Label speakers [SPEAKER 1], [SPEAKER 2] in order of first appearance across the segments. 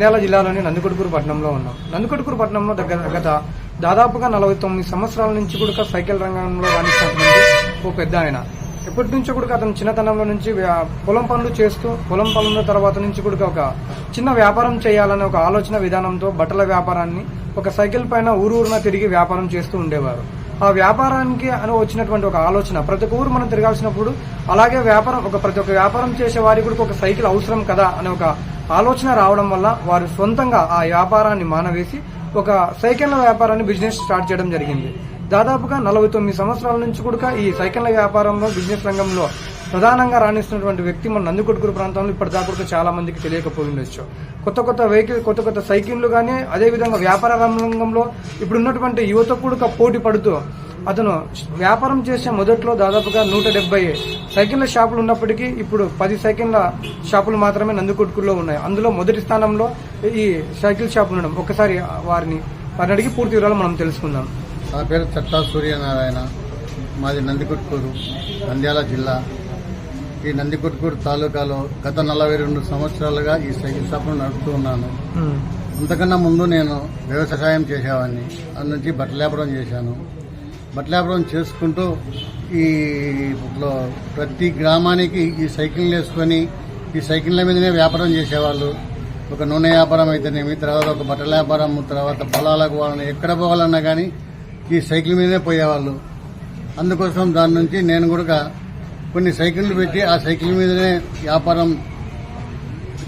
[SPEAKER 1] నంద్యాల జిల్లాలోని నందికొడుకూరు పట్టణంలో ఉన్నాం. నందికొడుకూరు పట్టణంలో దగ్గర గత దాదాపుగా నలభై తొమ్మిది సంవత్సరాల నుంచి కూడా సైకిల్ రంగంలో రాణిస్తున్నటువంటి ఓ పెద్ద ఆయన. ఎప్పటి నుంచో కూడా అతను చిన్నతనంలో నుంచి వ్యా- పొలం పనులు చేస్తూ పొలం పనుల తర్వాత నుంచి కూడా ఒక చిన్న వ్యాపారం చేయాలనే ఒక ఆలోచన విధానంతో బట్టల వ్యాపారాన్ని ఒక సైకిల్ పైన ఊరు ఊరున తిరిగి వ్యాపారం చేస్తూ ఉండేవారు. ఆ వ్యాపారానికి అని వచ్చినటువంటి ఒక ఆలోచన ప్రతి ఒక్క ఊరు మనం తిరగాల్సినప్పుడు అలాగే వ్యాపారం ఒక ప్రతి ఒక్క వ్యాపారం చేసే వారికి కూడా ఒక సైకిల్ అవసరం కదా అనే ఒక ఆలోచన రావడం వల్ల వారు సొంతంగా ఆ వ్యాపారాన్ని మానవేసి ఒక సైకిళ్ళ వ్యాపారాన్ని బిజినెస్ స్టార్ట్ చేయడం జరిగింది. దాదాపుగా నలభై తొమ్మిది సంవత్సరాల నుంచి కూడా ఈ సైకిళ్ళ వ్యాపారంలో బిజినెస్ రంగంలో ప్రధానంగా రాణిస్తున్నటువంటి వ్యక్తి మన నందికొట్కూరు ప్రాంతంలో ఇప్పటిదాకా చాలా మందికి తెలియకపోయి ఉండొచ్చు కొత్త కొత్త వెహికల్ కొత్త కొత్త సైకిళ్ళు కానీ అదేవిధంగా వ్యాపార రంగంలో ఇప్పుడు ఉన్నటువంటి యువత కూడా పోటీ పడుతూ అతను వ్యాపారం చేసే మొదట్లో దాదాపుగా నూట డెబ్బై సైకిళ్ళ షాపులు ఉన్నప్పటికీ ఇప్పుడు పది సైకిళ్ళ షాపులు మాత్రమే నందికొట్కూరులో ఉన్నాయి. అందులో మొదటి స్థానంలో ఈ సైకిల్ షాప్ ఉండడం. ఒకసారి వారిని వారిని అడిగి పూర్తి వివరాలు మనం తెలుసుకుందాం.
[SPEAKER 2] నా పేరు చట్టా సూర్యనారాయణ. మాది నందికొట్కూరు నంద్యాల జిల్లా. ఈ నందికొట్కూరు తాలూకాలో గత నలభై రెండు సంవత్సరాలుగా ఈ సైకిల్ షాప్ను నడుపుతూ ఉన్నాను. అంతకన్నా ముందు నేను వ్యవసాయం చేసేవాడిని. అందు నుంచి బట్టల వ్యాపారం చేశాను. బట్టల వ్యాపారం చేసుకుంటూ ఈ ప్రతి గ్రామానికి ఈ సైకిల్ వేసుకొని ఈ సైకిళ్ళ మీదనే వ్యాపారం చేసేవాళ్ళు. ఒక నూనె వ్యాపారం అయితేనేమి తర్వాత ఒక బట్టల వ్యాపారం తర్వాత పొలాలకు పోవాలన్నా ఎక్కడ పోవాలన్నా కానీ ఈ సైకిల్ మీదనే పోయేవాళ్ళు. అందుకోసం దాని నుంచి నేను కూడా కొన్ని సైకిళ్ళు పెట్టి ఆ సైకిల్ మీదనే వ్యాపారం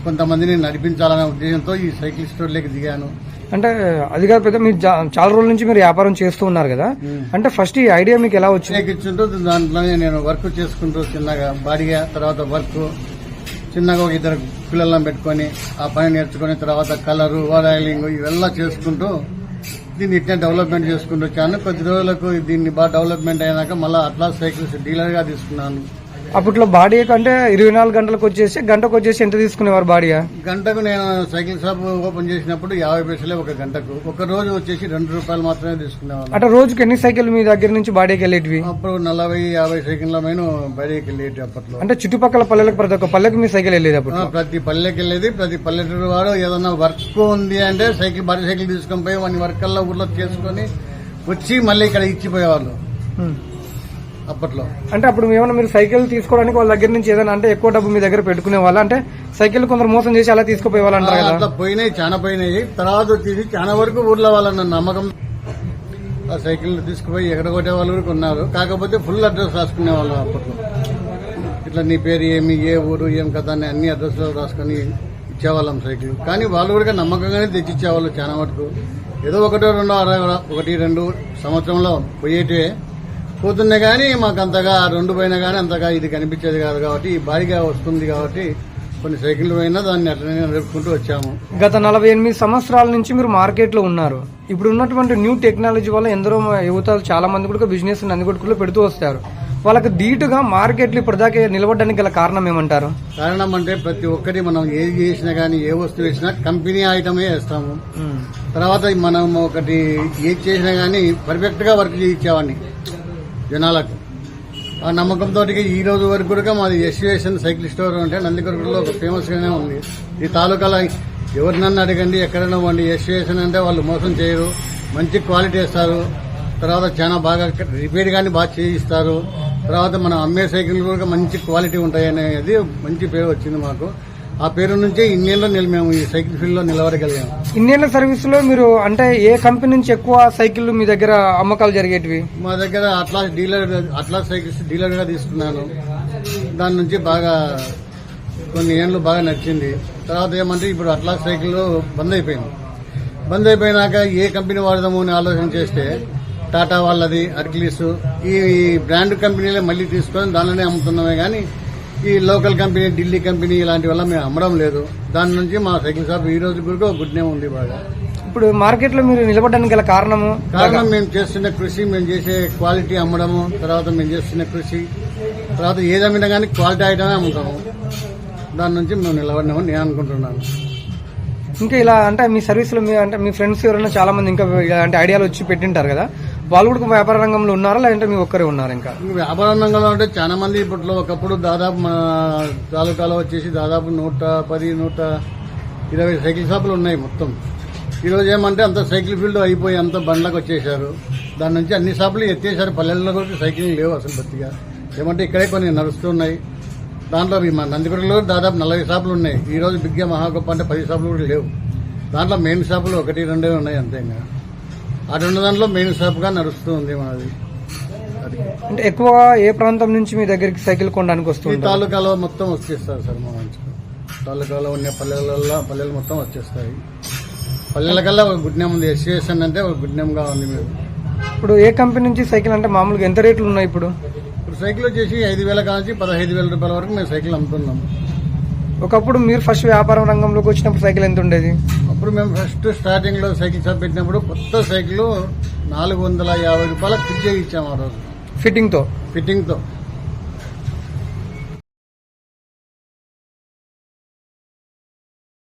[SPEAKER 2] కొంతమందిని నడిపించాలనే ఉద్దేశంతో ఈ సైకిల్ స్టోర్లోకి దిగాను.
[SPEAKER 1] అంటే అది కాదు పెద్ద మీరు చాలా రోజుల నుంచి మీరు వ్యాపారం చేస్తూ ఉన్నారు కదా. అంటే ఫస్ట్ ఈ ఐడియా మీకు ఎలా వచ్చింది?
[SPEAKER 2] దాంట్లోనే నేను వర్క్ చేసుకుంటూ చిన్నగా బాడీగా తర్వాత వర్క్. చిన్నగా ఒక ఇద్దరు పిల్లలను పెట్టుకొని ఆ పని నేర్చుకుని తర్వాత కలరు వారాయిలింగ్ ఇవెల్లా చేసుకుంటూ దీన్ని ఇట్లా డెవలప్మెంట్ చేసుకుంటూ వచ్చాను. కొద్ది రోజులకు దీన్ని బాగా డెవలప్మెంట్ అయినాక మళ్ళీ అట్లా సైకిల్స్ డీలర్గా తీసుకున్నాను.
[SPEAKER 1] అప్పట్లో బాడీ అంటే ఇరవై నాలుగు గంటలకు వచ్చేసి గంటకు వచ్చేసి ఎంత తీసుకునేవారు బాడీయా
[SPEAKER 2] గంటకు నేను సైకిల్ షాప్ ఓపెన్ చేసినప్పుడు యాభై పైసలే ఒక గంటకు. ఒక రోజు వచ్చేసి రెండు రూపాయలు మాత్రమే తీసుకునేవాళ్ళం.
[SPEAKER 1] అంటే రోజుకి ఎన్ని సైకిల్ మీ దగ్గర నుంచి బాడీకి వెళ్ళేటివి?
[SPEAKER 2] అప్పుడు నలభై యాభై సైకిళ్ళ మైన బయటికి వెళ్ళేటి అప్పట్లో.
[SPEAKER 1] అంటే చుట్టుపక్కల పల్లెలకు ప్రతి ఒక్క పల్లెకి మీ సైకిల్ వెళ్ళేది అప్పుడు
[SPEAKER 2] ప్రతి పల్లెకి వెళ్ళేది. ప్రతి పల్లెటూరు వాడు ఏదన్నా వర్క్ ఉంది అంటే సైకిల్ బడి సైకిల్ తీసుకొని పోయి వాని వర్క్ అల్లా ఊర్లో చేసుకొని వచ్చి మళ్ళీ ఇక్కడ ఇచ్చిపోయేవాళ్ళు. అప్పట్లో.
[SPEAKER 1] అంటే అప్పుడు ఏమైనా మీరు సైకిల్ తీసుకోవడానికి వాళ్ళ దగ్గర నుంచి ఏదైనా అంటే ఎక్కువ డబ్బు మీ దగ్గర పెట్టుకునే వాళ్ళ? అంటే సైకిల్ కొందరు మోసం చేసి అలా తీసుకుపోయే వాళ్ళు అంటారు కదా.
[SPEAKER 2] అట్లా పోయినాయి చాలా పోయినాయి. తర్వాత వచ్చేసి చాలా వరకు ఊర్లో వాళ్ళన్న నమ్మకం ఆ సైకిల్ తీసుకుపోయి ఎక్కడ కొట్టే వాళ్ళు కూడా ఉన్నారు కాకపోతే ఫుల్ అడ్రస్ రాసుకునే వాళ్ళు అప్పట్లో. ఇట్లా నీ పేరు ఏమి ఏ ఊరు ఏం కదా అని అన్ని అడ్రస్లు రాసుకొని ఇచ్చేవాళ్ళం సైకిల్. కానీ వాళ్ళు కూడా నమ్మకంగానే తెచ్చిచ్చేవాళ్ళు చాలా మటుకు ఏదో ఒకటో రెండో అరవై ఒకటి రెండు సంవత్సరంలో పోయేటివే. పోతున్నాయి కానీ మాకు అంతగా రెండు పోయినా కానీ అంతగా ఇది కనిపించేది కాదు కాబట్టి భారీగా వస్తుంది కాబట్టి కొన్ని సైకిళ్ళు పోయినా దాన్ని అట్లనే నడుపుకుంటూ వచ్చాము.
[SPEAKER 1] గత నలభై ఎనిమిది సంవత్సరాల నుంచి మీరు మార్కెట్లో ఉన్నారు. ఇప్పుడు ఉన్నటువంటి న్యూ టెక్నాలజీ వల్ల ఎందరో యువత చాలా మంది కూడా బిజినెస్ నందికొట్టుకులో పెడుతూ వస్తారు. వాళ్ళకి ధీటుగా మార్కెట్లు ఇప్పటిదాకా నిలబడడానికి గల కారణం ఏమంటారు?
[SPEAKER 2] కారణం అంటే ప్రతి ఒక్కటి మనం ఏది చేసినా కానీ ఏ వస్తువు వేసినా కంపెనీ ఐటమే వేస్తాము. తర్వాత మనం ఒకటి ఏది చేసినా కానీ పర్ఫెక్ట్గా వర్క్ చేయించేవాడిని. జనాలకు. ఆ నమ్మకంతో ఈ రోజు వరకు కూడా మాది ఎస్యుయేషన్ సైకిల్ స్టోర్ అంటే నందికొరకులో ఒక ఫేమస్గానే ఉంది. ఈ తాలూకాలో ఎవరినన్నా అడగండి ఎక్కడైనా వండి ఎస్యుయేషన్ అంటే వాళ్ళు మోసం చేయరు మంచి క్వాలిటీ ఇస్తారు తర్వాత చాలా బాగా రిపేర్ కానీ బాగా చేయిస్తారు తర్వాత మనం అమ్మే సైకిల్ కూడా మంచి క్వాలిటీ ఉంటాయి అనేది మంచి పేరు వచ్చింది మాకు. ఆ పేరు నుంచే ఇన్నేళ్ళు నిల మేము ఈ సైకిల్ ఫీల్డ్లో నిలబడగలిగాము
[SPEAKER 1] ఇన్నేళ్ళ సర్వీస్లో మీరు అంటే ఏ కంపెనీ నుంచి ఎక్కువ సైకిల్ మీ దగ్గర అమ్మకాలు జరిగేటివి?
[SPEAKER 2] మా దగ్గర అట్లాస్ డీలర్ అట్లాస్ సైకిల్స్ డీలర్గా తీసుకున్నాను. దాని నుంచి బాగా కొన్ని ఏళ్ళు బాగా నచ్చింది. తర్వాత ఏమంటే ఇప్పుడు అట్లాస్ సైకిల్ బంద్ అయిపోయింది. బంద్ అయిపోయినాక ఏ కంపెనీ వాడదాము అని ఆలోచన చేస్తే టాటా వాళ్ళది అర్క్లీస్ ఈ బ్రాండ్ కంపెనీలే మళ్ళీ తీసుకొని దానిలోనే అమ్ముతున్నామే కానీ ఈ లోకల్ కంపెనీ ఢిల్లీ కంపెనీ ఇలాంటి వల్ల మేము అమ్మడం లేదు. దాని నుంచి మా సైకిల్ షాప్ ఈ రోజు కూడా గుడ్ నేమ్ ఉంది బాగా.
[SPEAKER 1] ఇప్పుడు మార్కెట్లో మీరు నిలబడడానికి గల కారణము?
[SPEAKER 2] కారణం మేము చేస్తున్న కృషి మేము చేసే క్వాలిటీ అమ్మడము తర్వాత మేము చేస్తున్న కృషి తర్వాత ఏది అమ్మినా కానీ క్వాలిటీ ఐటమే అమ్ముతాము. దాని నుంచి మేము నిలబడినామని నేను అనుకుంటున్నాను.
[SPEAKER 1] ఇంకా ఇలా అంటే మీ సర్వీస్లో మీ అంటే మీ ఫ్రెండ్స్ ఎవరైనా చాలా మంది ఇంకా అంటే ఐడియాలు వచ్చి పెట్టింటారు కదా. వాళ్ళు కూడా వ్యాపార రంగంలో ఉన్నారా? లేదంటే మీ ఒక్కరే ఉన్నారు ఇంకా?
[SPEAKER 2] వ్యాపార రంగంలో అంటే చాలా మంది ఇప్పట్లో ఒకప్పుడు దాదాపు మా తాలూకాలో వచ్చేసి దాదాపు నూట పది నూట ఇరవై సైకిల్ షాపులు ఉన్నాయి మొత్తం. ఈరోజు ఏమంటే అంత సైకిల్ ఫీల్డ్ అయిపోయి అంత బండ్లకు వచ్చేసారు దాని నుంచి అన్ని షాపులు ఎత్తేసారు పల్లెల్లో కూడా సైకిల్ లేవు అసలు బతిగా ఏమంటే ఇక్కడే కొన్ని నడుస్తున్నాయి దాంట్లో మా నందిగుడిలో దాదాపు నలభై షాపులు ఉన్నాయి. ఈరోజు బిగ్గా మహాగొప్ప అంటే పది షాపులు కూడా లేవు. దాంట్లో మెయిన్ షాపులు ఒకటి రెండే ఉన్నాయి అంతే అటు ఉన్న దాంట్లో మెయిన్ షాప్గా నడుస్తూ ఉంది మనది అది
[SPEAKER 1] అంటే ఎక్కువగా ఏ ప్రాంతం నుంచి మీ దగ్గరికి సైకిల్ కొనడానికి
[SPEAKER 2] ఈ
[SPEAKER 1] వస్తుంది
[SPEAKER 2] తాలూకాలో మొత్తం వచ్చేస్తారు సార్ మా మంచిగా తాలూకాలో ఉన్న పల్లెలలో పల్లెలు మొత్తం వచ్చేస్తాయి. పల్లెల కల్లా ఒక గుడ్నేం ఉంది. ఎస్సీఎస్ఎన్ అంటే ఒక గుడ్నేంగా ఉంది మీరు
[SPEAKER 1] ఇప్పుడు ఏ కంపెనీ నుంచి సైకిల్ అంటే మామూలుగా ఎంత రేట్లు ఉన్నాయి ఇప్పుడు?
[SPEAKER 2] ఇప్పుడు సైకిల్ వచ్చేసి ఐదు వేల కాంచి పదహైదు వేల రూపాయల వరకు మేము సైకిల్ అమ్ముతున్నాం.
[SPEAKER 1] ఒకప్పుడు మీరు ఫస్ట్ వ్యాపారం రంగంలోకి వచ్చినప్పుడు సైకిల్ ఎంత ఉండేది?
[SPEAKER 2] అప్పుడు మేము ఫస్ట్ స్టార్టింగ్లో సైకిల్ షాప్ పెట్టినప్పుడు కొత్త సైకిల్ నాలుగు వందల యాభై రూపాయలకు ఫిట్ చేయించాము ఆ రోజు. ఫిట్టింగ్తో? ఫిట్టింగ్తో.